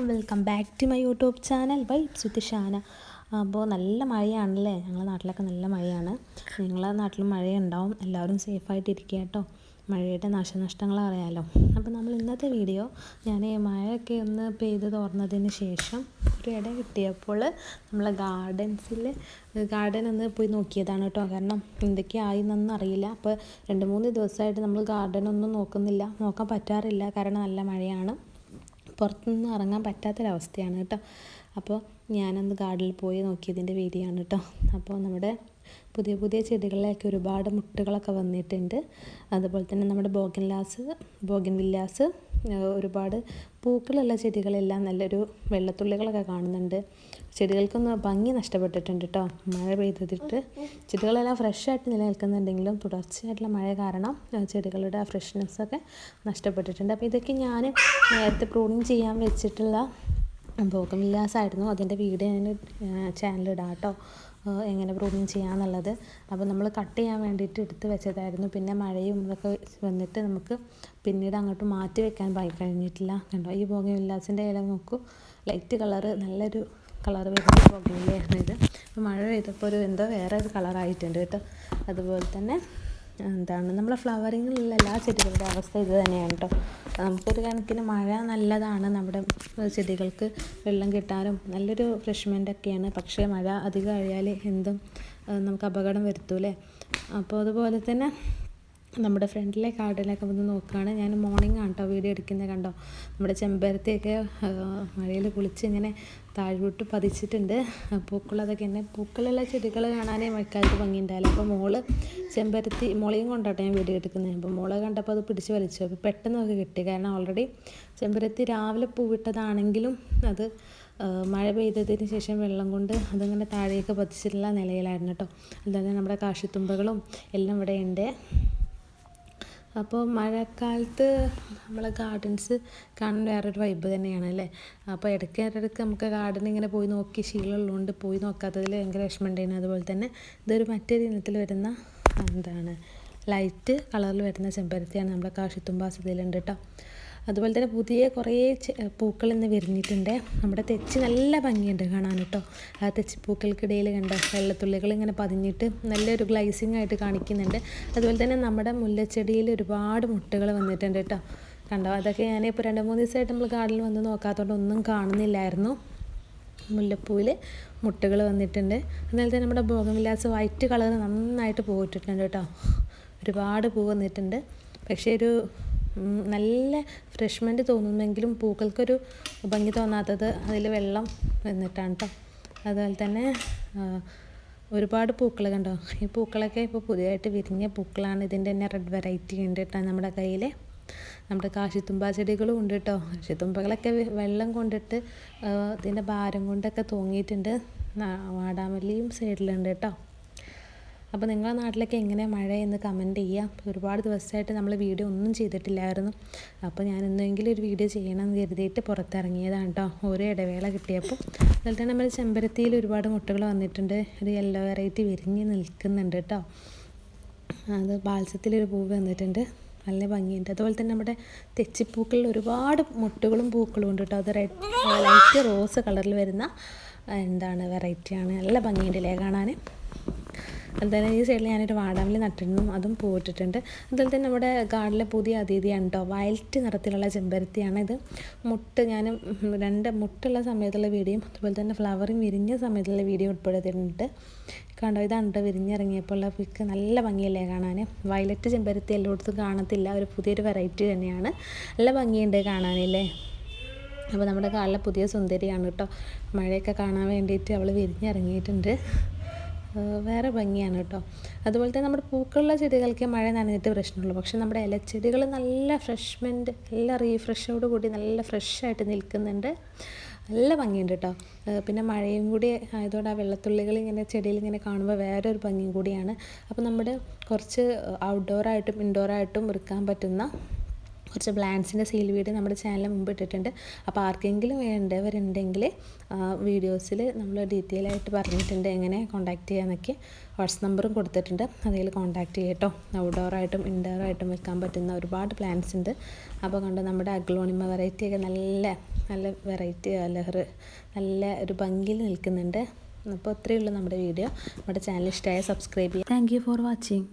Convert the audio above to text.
അലൈക്കും welcome back to my YouTube channel vibes with Shana. അപ്പോൾ നല്ല മഴയാണല്ലേ? ഞങ്ങളുടെ നാട്ടിലൊക്കെ നല്ല മഴയാണ്. നിങ്ങളുടെ നാട്ടിലും മഴയുണ്ടാവും. എല്ലാവരും സേഫായിട്ട് ഇരിക്കുക കേട്ടോ. മഴയുടെ നാശനഷ്ടങ്ങൾ അറിയാമല്ലോ അപ്പോൾ നമ്മൾ ഇന്നത്തെ വീഡിയോ ഞാൻ മഴയൊക്കെ ഒന്ന് പെയ്ത് തോർന്നതിന് ശേഷം ഒരു ഇട കിട്ടിയപ്പോൾ നമ്മളെ ഗാർഡൻസിൽ ഗാർഡൻ ഒന്ന് പോയി നോക്കിയതാണ് കേട്ടോ. കാരണം എന്തൊക്കെയായി എന്നൊന്നും അറിയില്ല. അപ്പോൾ രണ്ട് മൂന്ന് ദിവസമായിട്ട് നമ്മൾ ഗാർഡൻ ഒന്നും നോക്കുന്നില്ല. നോക്കാൻ പറ്റാറില്ല. കാരണം നല്ല മഴയാണ്. പുറത്തൊന്നും ഇറങ്ങാൻ പറ്റാത്തൊരവസ്ഥയാണ് കേട്ടോ. അപ്പോൾ ഞാനന്ന് ഗാർഡനിൽ പോയി നോക്കിയതിന്റെ വീഡിയോ കേട്ടോ. അപ്പോൾ നമ്മുടെ പുതിയ പുതിയ ചെടികളിലൊക്കെ ഒരുപാട് മുട്ടുകളൊക്കെ വന്നിട്ടുണ്ട്. അതുപോലെ തന്നെ നമ്മുടെ ബോഗൻലാസ് ബോഗൻ വില്ലാസ് ഒരുപാട് പൂക്കളുള്ള ചെടികളെല്ലാം നല്ലൊരു വെള്ളത്തുള്ളികളൊക്കെ കാണുന്നുണ്ട്. ചെടികൾക്കൊന്ന് ഭംഗി നഷ്ടപ്പെട്ടിട്ടുണ്ട് കേട്ടോ മഴ പെയ്തിട്ട്. ചെടികളെല്ലാം ഫ്രഷായിട്ട് നിലനിൽക്കുന്നുണ്ടെങ്കിലും തുടർച്ചയായിട്ടുള്ള മഴ കാരണം ചെടികളുടെ ആ ഫ്രഷ്നെസ്സൊക്കെ നഷ്ടപ്പെട്ടിട്ടുണ്ട്. അപ്പോൾ ഇതൊക്കെ ഞാൻ നേരത്തെ പ്രൂണിങ് ചെയ്യാൻ വെച്ചിട്ടുള്ള ആയിരുന്നു. അതിന്റെ വീഡിയോ ഞാൻ ചാനലിടാം കേട്ടോ എങ്ങനെ പ്രൂണിങ് ചെയ്യാമെന്നുള്ളത് അപ്പോൾ നമ്മൾ കട്ട് ചെയ്യാൻ വേണ്ടിയിട്ട് എടുത്ത് വെച്ചതായിരുന്നു. പിന്നെ മഴയും ഇതൊക്കെ വന്നിട്ട് നമുക്ക് പിന്നീട് അങ്ങോട്ട് മാറ്റി വെക്കാൻ കഴിഞ്ഞിട്ടില്ല. കണ്ടോ? ഈ ബോഗൻവില്ലാസിന്റെ ഇല നോക്കൂ. ലൈറ്റ് കളറ് നല്ലൊരു കളർ വരുന്ന പുകയിലായിരുന്നു ഇത്. അപ്പോൾ മഴ പെയ്തപ്പോൾ ഒരു എന്തോ വേറെ ഒരു കളറായിട്ടുണ്ട് കേട്ടോ. അതുപോലെ തന്നെ എന്താണ് നമ്മളെ ഫ്ലവറിങ്ങിലുള്ള എല്ലാ ചെടികളുടെ അവസ്ഥ ഇത് തന്നെയാണ് കേട്ടോ. നമുക്കൊരു കണക്കിന് മഴ നല്ലതാണ്. നമ്മുടെ ചെടികൾക്ക് വെള്ളം കിട്ടാനും നല്ലൊരു ഒക്കെയാണ്. പക്ഷേ മഴ അധികം ആയാൽ എന്തും നമുക്ക് അപകടം വരുത്തൂലേ അപ്പോൾ അതുപോലെ തന്നെ നമ്മുടെ ഫ്രണ്ടിലെ ഗാർഡനൊക്കെ വന്ന് നോക്കുകയാണ്. ഞാൻ മോർണിംഗ് ആണ് കേട്ടോ വീഡിയോ എടുക്കുന്നത് കണ്ടോ? നമ്മുടെ ചെമ്പരത്തിയൊക്കെ മഴയിൽ കുളിച്ച് ഇങ്ങനെ താഴ്വിട്ട് പതിച്ചിട്ടുണ്ട്. പൂക്കളതൊക്കെ തന്നെ പൂക്കളുള്ള ചെടികൾ കാണാനേ മഴക്കാലത്ത് ഭംഗിയുണ്ടാവില്ല. അപ്പോൾ മോൾ ചെമ്പരത്തി മോളെയും കൊണ്ടോട്ടെ ഞാൻ വീഡിയോ എടുക്കുന്നത്. അപ്പോൾ മോളെ കണ്ടപ്പോൾ അത് പിടിച്ച് വലിച്ചു. അപ്പോൾ പെട്ടെന്ന് കിട്ടി. കാരണം ഓൾറെഡി ചെമ്പരത്തി രാവിലെ പൂവിട്ടതാണെങ്കിലും അത് മഴ പെയ്തതിന് ശേഷം വെള്ളം കൊണ്ട് അതിങ്ങനെ താഴേക്ക് പതിച്ചിട്ടുള്ള നിലയിലായിരുന്നു കേട്ടോ അതുപോലെ നമ്മുടെ കാശിത്തുമ്പകളും എല്ലാം ഇവിടെ ഉണ്ട്. അപ്പോൾ മഴക്കാലത്ത് നമ്മളെ ഗാർഡൻസ് കാണാൻ വേറൊരു വൈബ് തന്നെയാണ് അല്ലേ? അപ്പോൾ ഇടയ്ക്ക് ഇടയ്ക്ക് നമുക്ക് ഗാർഡൻ ഇങ്ങനെ പോയി നോക്കി ശീലമുള്ളതുകൊണ്ട് പോയി നോക്കാത്തതിൽ ഭയങ്കര വിഷമമുണ്ടായിരുന്നു. അതുപോലെ തന്നെ ഇതൊരു മറ്റൊരു ഇനത്തിൽ വരുന്ന എന്താണ് ലൈറ്റ് കളറിൽ വരുന്ന ചെമ്പരത്തിയാണ് നമ്മുടെ കാശിത്തുമ്പാസതയിലുണ്ട് കേട്ടോ. അതുപോലെ തന്നെ പുതിയ കുറേ പൂക്കൾ ഇന്ന് വിരിഞ്ഞിട്ടുണ്ട്. നമ്മുടെ തെച്ചി നല്ല ഭംഗിയുണ്ട് കാണാൻ കേട്ടോ. ആ തെച്ചിപ്പൂക്കൾക്കിടയിൽ കണ്ട വെള്ളത്തുള്ളികൾ ഇങ്ങനെ പതിഞ്ഞിട്ട് നല്ലൊരു ഗ്ലൈസിങ് ആയിട്ട് കാണിക്കുന്നുണ്ട്. അതുപോലെ തന്നെ നമ്മുടെ മുല്ലച്ചെടിയിൽ ഒരുപാട് മുട്ടകൾ വന്നിട്ടുണ്ട് കേട്ടോ. കണ്ടോ? അതൊക്കെ ഞാൻ ഇപ്പോൾ രണ്ട് മൂന്ന് ദിവസമായിട്ട് നമ്മൾ ഗാർഡനിൽ വന്ന് നോക്കാത്തതുകൊണ്ട് ഒന്നും കാണുന്നില്ലായിരുന്നു. മുല്ലപ്പൂവിൽ മുട്ടകൾ വന്നിട്ടുണ്ട്. അതുപോലെ തന്നെ നമ്മുടെ ഭോഗമില്ലാസ് വൈറ്റ് കളർ നന്നായിട്ട് പോയിട്ടിട്ടുണ്ട് കേട്ടോ. ഒരുപാട് പൂ വന്നിട്ടുണ്ട്. പക്ഷേ ഒരു നല്ല ഫ്രഷ്മെന്റ് തോന്നുമെങ്കിലും പൂക്കൾക്കൊരു ഭംഗി തോന്നാത്തത് അതിൽ വെള്ളം വന്നിട്ടാണ് കേട്ടോ അതുപോലെ തന്നെ ഒരുപാട് പൂക്കൾ കണ്ടോ? ഈ പൂക്കളൊക്കെ ഇപ്പോൾ പുതിയതായിട്ട് വിരിഞ്ഞ പൂക്കളാണ്. ഇതിന്റെ തന്നെ റെഡ് വെറൈറ്റി ഉണ്ട് കേട്ടോ നമ്മുടെ കയ്യിൽ നമ്മുടെ കാശിത്തുമ്പ ചെടികളും ഉണ്ട് കേട്ടോ കാശിത്തുമ്പകളൊക്കെ വെള്ളം കൊണ്ടിട്ട് ഇതിന്റെ ഭാരം കൊണ്ടൊക്കെ തൂങ്ങിയിട്ടുണ്ട്. വാടാമല്ലിയും സൈഡിലുണ്ട് കേട്ടോ അപ്പോൾ നിങ്ങളുടെ നാട്ടിലൊക്കെ എങ്ങനെ മഴ എന്ന് കമന്റ് ചെയ്യുക. ഒരുപാട് ദിവസമായിട്ട് നമ്മൾ വീഡിയോ ഒന്നും ചെയ്തിട്ടില്ലായിരുന്നു. അപ്പോൾ ഞാൻ എന്തെങ്കിലും ഒരു വീഡിയോ ചെയ്യണം എന്ന് കരുതിയിട്ട് പുറത്തിറങ്ങിയതാണ് കേട്ടോ. ഓരോ ഇടവേള കിട്ടിയപ്പോൾ. അതുപോലെ തന്നെ നമ്മൾ ചെമ്പരത്തിയിൽ ഒരുപാട് മുട്ടകൾ വന്നിട്ടുണ്ട്. ഒരു യെല്ലോ വെറൈറ്റി വിരിഞ്ഞ് നിൽക്കുന്നുണ്ട് കേട്ടോ. അത് ബാൽസത്തിലൊരു പൂവ് വന്നിട്ടുണ്ട്. നല്ല ഭംഗിയുണ്ട്. അതുപോലെ തന്നെ നമ്മുടെ തെച്ചിപ്പൂക്കളിൽ ഒരുപാട് മുട്ടുകളും പൂക്കളും ഉണ്ട് കേട്ടോ. അത് റെഡ് ലൈറ്റ് റോസ് കളറിൽ വരുന്ന എന്താണ് വെറൈറ്റിയാണ് നല്ല ഭംഗിയുണ്ടല്ലേ കാണാൻ? അതുപോലെ ഈ സൈഡിൽ ഞാനൊരു വാടാമല്ലി നട്ടിരുന്നു അതും പൂവിട്ടിട്ടുണ്ട്. അതുപോലെ തന്നെ നമ്മുടെ ഗാർഡിലെ പുതിയ അതിഥിയാണ് കേട്ടോ വയലറ്റ് നിറത്തിലുള്ള ചെമ്പരത്തിയാണ് ഇത് മുട്ട് ഞാൻ രണ്ട് മുട്ടുള്ള സമയത്തുള്ള വീഡിയോയും അതുപോലെ തന്നെ ഫ്ലവറിങ് വിരിഞ്ഞ സമയത്തുള്ള വീഡിയോ ഉൾപ്പെടുത്തിയിട്ടുണ്ട്. കണ്ടോ ഇതാണ് കേട്ടോ വിരിഞ്ഞിറങ്ങിയപ്പോൾ പിക്ക് നല്ല ഭംഗിയല്ലേ കാണാൻ? വയലറ്റ് ചെമ്പരത്തി എല്ലായിടത്തും കാണത്തില്ല ഒരു പുതിയൊരു വെറൈറ്റി തന്നെയാണ്. നല്ല ഭംഗിയുണ്ട് കാണാനല്ലേ? അപ്പോൾ നമ്മുടെ കാലിലെ പുതിയ സുന്ദരിയാണ് കേട്ടോ മഴയൊക്കെ കാണാൻ വേണ്ടിയിട്ട് അവൾ വിരിഞ്ഞിറങ്ങിയിട്ടുണ്ട്. വേറെ ഭംഗിയാണ് കേട്ടോ. അതുപോലെ തന്നെ നമ്മുടെ പൂക്കളുള്ള ചെടികൾക്ക് മഴ നനഞ്ഞിട്ട് പ്രശ്നമുള്ളൂ. പക്ഷെ നമ്മുടെ ഇലച്ചെടികൾ നല്ല ഫ്രഷ്മെന്റ് നല്ല റീഫ്രഷോട് കൂടി നല്ല ഫ്രഷായിട്ട് നിൽക്കുന്നുണ്ട്. നല്ല ഭംഗിയുണ്ട് കേട്ടോ. പിന്നെ മഴയും കൂടി ആയതുകൊണ്ട് ആ വെള്ളത്തുള്ളികൾ ഇങ്ങനെ ചെടിയിൽ ഇങ്ങനെ കാണുമ്പോൾ വേറെ ഒരു ഭംഗിയും കൂടിയാണ്. അപ്പോൾ നമ്മുടെ കുറച്ച് ഔട്ട്ഡോറായിട്ടും ഇൻഡോറായിട്ടും വൃക്കാൻ പറ്റുന്ന കുറച്ച് പ്ലാൻസിന്റെ സെയിൽ വീഡിയോ നമ്മുടെ ചാനലിൽ മുമ്പ് ഇട്ടിട്ടുണ്ട്. അപ്പോൾ ആർക്കെങ്കിലും വേണ്ടവരുണ്ടെങ്കിൽ വീഡിയോസിൽ നമ്മൾ ഡീറ്റെയിൽ ആയിട്ട് പറഞ്ഞിട്ടുണ്ട് എങ്ങനെ കോൺടാക്ട് ചെയ്യാമെന്നൊക്കെ വാട്സപ്പ് നമ്പറും കൊടുത്തിട്ടുണ്ട്. അതിൽ കോൺടാക്ട് ചെയ്യട്ടോ. ഔട്ട്ഡോറായിട്ടും ഇൻഡോറായിട്ടും വെക്കാൻ പറ്റുന്ന ഒരുപാട് പ്ലാന്റ്സ് ഉണ്ട്. അപ്പോൾ കണ്ട് നമ്മുടെ അഗ്ലോണിമ വെറൈറ്റി ഒക്കെ നല്ല നല്ല വെറൈറ്റി അലഹർ നല്ല ഒരു ഭംഗിയിൽ നിൽക്കുന്നുണ്ട്. അപ്പോൾ അത്രയേ ഉള്ളൂ നമ്മുടെ വീഡിയോ നമ്മുടെ ചാനൽ ഇഷ്ടമായ സബ്സ്ക്രൈബ് ചെയ്യുക താങ്ക് ഫോർ വാച്ചിങ്